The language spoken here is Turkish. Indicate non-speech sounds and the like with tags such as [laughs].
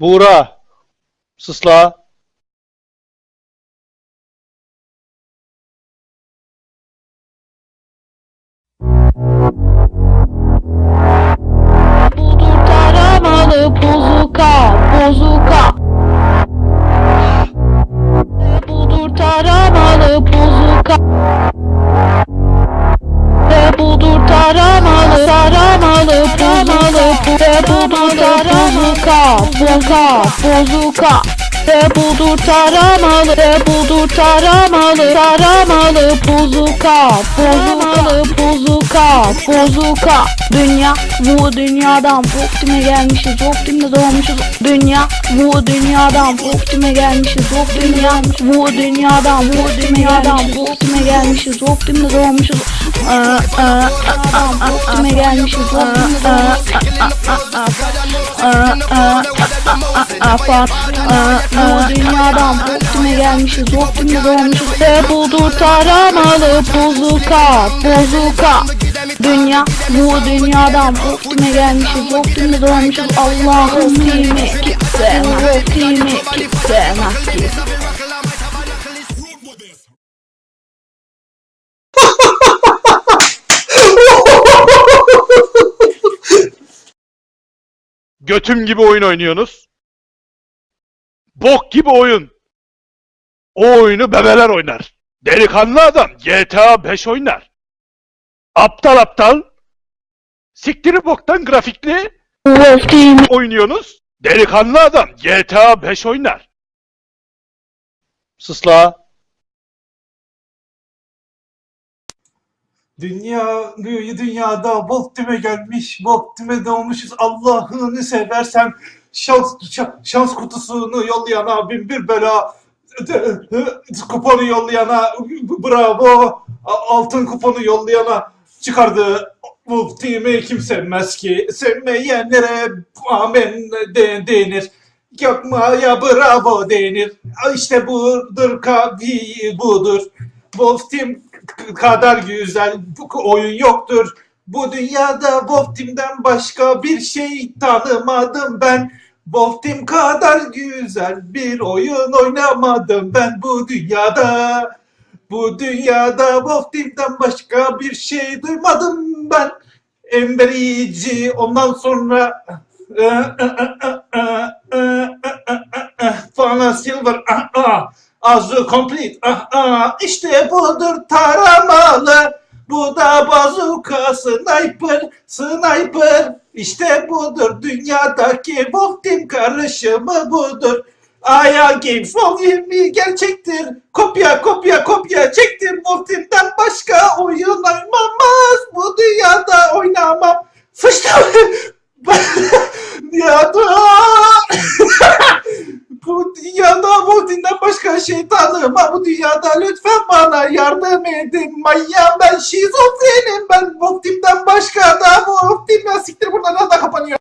Buğra. Sısla. Budur taramalı bozuka, bozuka. Budur taramalı bozuka. Budur taramalı, taramalı, taramalı. E, Budur taramalı, bozuka, bozuka. E, Budur taramalı, e, Budur taramalı, taramalı, bozuka, bozukalı, bozuka, bozuka. Dünya, bu dünyadan optime gelmişiz, optimde doğmuşuz. Dünya, bu dünyadan optime gelmişiz, optime Bu dünyadan, bu dünyadan optime gelmişiz, optimde doğmuşuz. Optime gelmişiz, optimde Bu dünyadan optime gelmişiz, optimde doğmuşuz. Ve budur taramalı bozuka, bozuka. Dünya, bu dünyadan optime gelmişiz, optimde doğmuşuz. Allah'ım kimi kimse, kimi kimse, nasip. Götüm gibi oyun oynuyorsunuz. Bok gibi oyun. O oyunu bebeler oynar. Delikanlı adam GTA 5 oynar. Aptal aptal. Siktiri boktan grafikli oynuyorsunuz. Delikanlı adam GTA 5 oynar. Sısla. Dünya, dünyada Voltime gelmiş, Voltime doğmuşuz. Allah'ını seversen şans, şa- şans kutusunu yollayana bin bir bela, kuponu yollayana bravo, altın kuponu yollayana çıkardı. Voltime'i kim sevmez ki? Sevmeyenlere amen de, denir. Yapmaya bravo denir. İşte budur kavi budur. K- kadar güzel bu oyun yoktur. Bu dünyada Wolf Team'den başka bir şey tanımadım ben. Wolf Team kadar güzel bir oyun oynamadım ben bu dünyada. Bu dünyada Wolf Team'den başka bir şey duymadım ben. Emberici ondan sonra [laughs] Fana Silver Azu complete. Ah, ah. İşte budur taramalı. Bu da bazuka sniper, sniper. İşte budur dünyadaki Wolf karışımı budur. Aya Games Wolf 20 gerçektir. Kopya kopya kopya çektim. Wolf başka oyun oynamaz. Bu dünyada oynamam. Fıştı. şeytanlığıma bu dünyada lütfen bana yardım edin. Manyağım ben şizofrenim ben. Optim'den başka da bu Optim ya siktir buradan da kapanıyor.